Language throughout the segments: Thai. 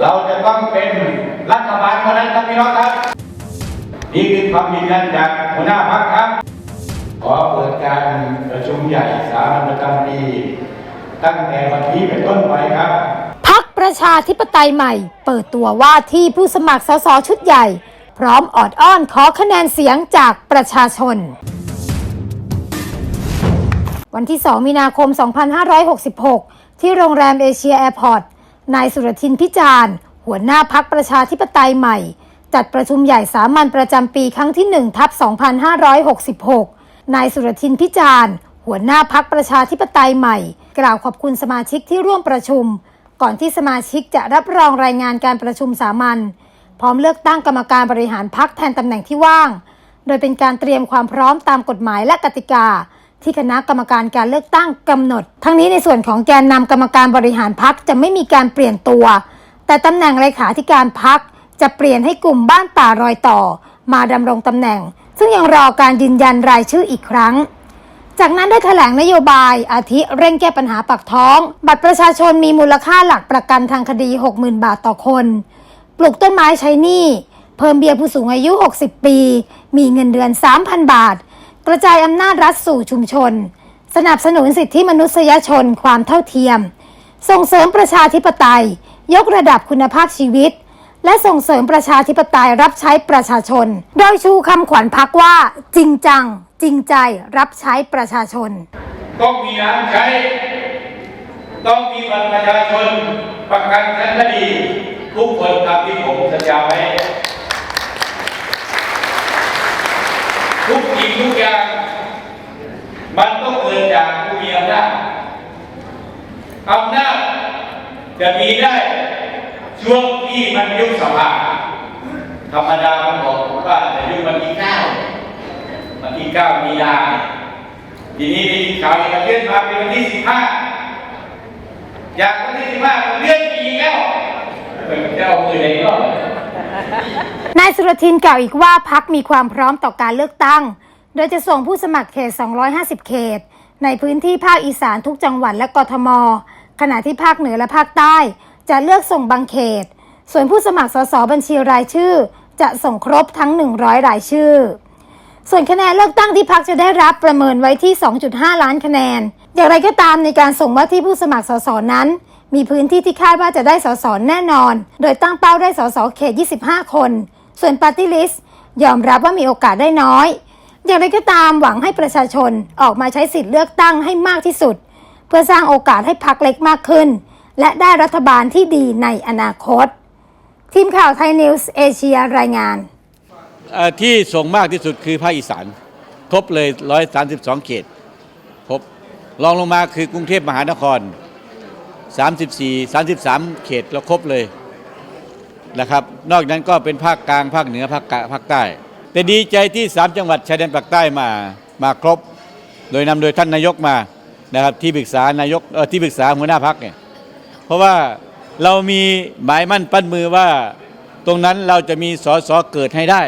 เราจะต้องเป็นรัฐบาลเท่านั้นครับพี่น้องครับ นี่คือความยืนยันจากหัวหน้าพรรคครับ ขอเปิดการประชุมใหญ่สามัญประจำปีตั้งแต่วันนี้เป็นต้นไปครับพักประชาธิปไตยใหม่ เปิดตัวว่าที่ผู้สมัครสสชุดใหญ่ พร้อมออดอ้อนขอคะแนนเสียงจากประชาชน วันที่ 2 มีนาคม 2566 ที่โรงแรมเอเชียแอร์พอร์ต นายสุรทินพิจารณ์ หัวหน้าพักประชาธิปไตยใหม่ จัดประชุมใหญ่สามัญประจำปีครั้งที่1ทับ2566 นายสุรทินพิจารณ์ หัวหน้าพักประชาธิปไตยใหม่ กล่าวขอบคุณสมาชิกที่ร่วมประชุม ก่อนที่สมาชิกจะรับรองรายงานการประชุมสามัญพร้อมเลือกตั้งกรรมการบริหารพักแทนตำแหน่งที่ว่าง โดยเป็นการเตรียมความพร้อมตามกฎหมายและกติกา ที่คณะกรรมการการเลือกตั้งกำหนด ทั้งนี้ในส่วนของแกนนำกรรมการบริหารพักจะไม่มีการเปลี่ยนตัว แต่ตำแหน่งเลขาธิการพักจะเปลี่ยนให้กลุ่มบ้านป่ารอยต่อ มาดำรงตำแหน่ง ซึ่งยังรอการยืนยันรายชื่ออีกครั้ง จากนั้นได้แถลงนโยบายอาทิเร่งแก้ปัญหาปากท้อง บัตรประชาชนมีมูลค่าหลักประกันทางคดี 60,000 บาทต่อคน ปลูกต้นไม้ใช้หนี้เพิ่มเบี้ยผู้สูงอายุ 60 ปี มีเงินเดือน 3,000 บาท กระจายอำนาจรัฐสู่ชุมชน สนับสนุนสิทธิมนุษยชนความเท่าเทียม ส่งเสริมประชาธิปไตย ยกระดับคุณภาพชีวิต และส่งเสริมประชาธิปไตยรับใช้ประชาชน โดยชูคำขวัญพักว่า จริงจัง จริงใจรับใช้ประชาชน ต้องมีน้ำใช้ ต้องมีบัตรประชาชนประกันชั้นคดีทุกคนตามที่ผมสัญญาไว้ ทุก สิ่งทุกอย่าง มันต้องเกิดจากผู้มีอำนาจอำนาจจะมีได้ช่วงที่มันยุบสภาธรรมดามันบอกว่าจะยุบวันที่เก้าวันที่เก้ามีนาทีนี้ได้ยินข่าวอีกเลื่อนมาเป็นวันที่สิบห้าอยากวันที่สิบห้าเลื่อนปีแล้วเป็นเจ้ามือไหนก็นายสุรทินกล่าวอีกว่าพักมีความพร้อมต่อการเลือกตั้ง โดยจะส่งผู้สมัครเขต 250 เขต ในพื้นที่ภาคอีสานทุกจังหวัดและกทม ขณะที่ภาคเหนือและภาคใต้ จะเลือกส่งบางเขต ส่วนผู้สมัครสสบัญชีรายชื่อ จะส่งครบทั้ง 100 รายชื่อ ส่วนคะแนนเลือกตั้งที่พักจะได้รับประเมินไว้ที่ 2.5 ล้านคะแนน อย่างไรก็ตามในการส่งว่าที่ผู้สมัครสสนั้น มีพื้นที่ที่คาดว่าจะได้สสแน่นอน โดยตั้งเป้าได้สสเขต 25 คน ส่วนปาร์ตี้ลิสต์ยอมรับว่ามีโอกาสได้น้อย อย่างไรก็ตามหวังให้ประชาชนออกมาใช้สิทธิ์เลือกตั้งให้มากที่สุด เพื่อสร้างโอกาสให้พักเล็กมากขึ้น และได้รัฐบาลที่ดีในอนาคต ทีมข่าวไทยนิวส์เอเชียรายงาน ที่ส่งมากที่สุดคือภาคอีสานครบเลย 132 เขตครบรองลงมาคือกรุงเทพมหานคร 34 33 เขตเราครบเลยนะครับ นอกนั้นก็เป็นภาคกลางภาคเหนือภาคภาคใต้ แต่ดีใจที่3จังหวัดชายแดนภาคใต้มามาครบ โดยนำโดยท่านนายกมานะครับที่ปรึกษานายกที่ปรึกษาหัวหน้าพักเนี่ยเพราะว่าเรามีหมายมั่นปั้นมือว่าตรงนั้นเราจะมีสอสอเกิดให้ได้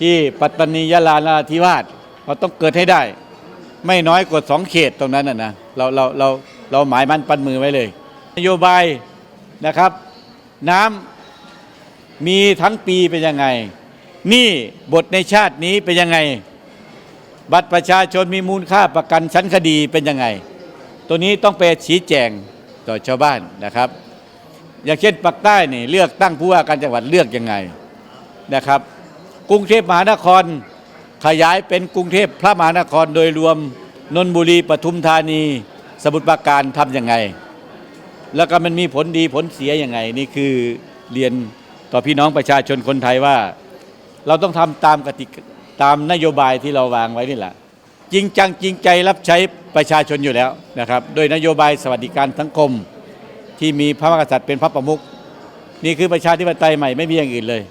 ที่ปัตตานียะลานาธิวาสเราต้องเกิดให้ได้ ไม่น้อยกว่าสองเขตตรงนั้นนะนะเราเราเราเราหมายมั่นปั้นมือไว้เลย นโยบายนะครับ น้ำมีทั้งปีเป็นยังไง นี่บทในชาตินี้เป็นยังไง บัตรประชาชนมีมูลค่าประกันชั้นคดีเป็นยังไง ตัวนี้ต้องไปชี้แจงต่อชาวบ้านนะครับ อย่างเช่นปักใต้นี่เลือกตั้งผู้ว่าการจังหวัดเลือกยังไงนะครับ กรุงเทพมหานครขยายเป็นกรุงเทพพระมหานครโดยรวมนนทบุรีปทุมธานี สมุทรปราการทำยังไง แล้วก็มันมีผลดีผลเสียยังไง นี่คือเรียนต่อพี่น้องประชาชนคนไทยว่า เราต้องทำตามกติกาตามนโยบายที่เราวางไว้นี่แหละ จริงจังจริงใจรับใช้ประชาชนอยู่แล้วนะครับ โดยนโยบายสวัสดิการสังคม ที่มีพระมหากษัตริย์เป็นพระประมุขนี่คือประชาธิปไตยใหม่ไม่มีอย่างอื่นเลย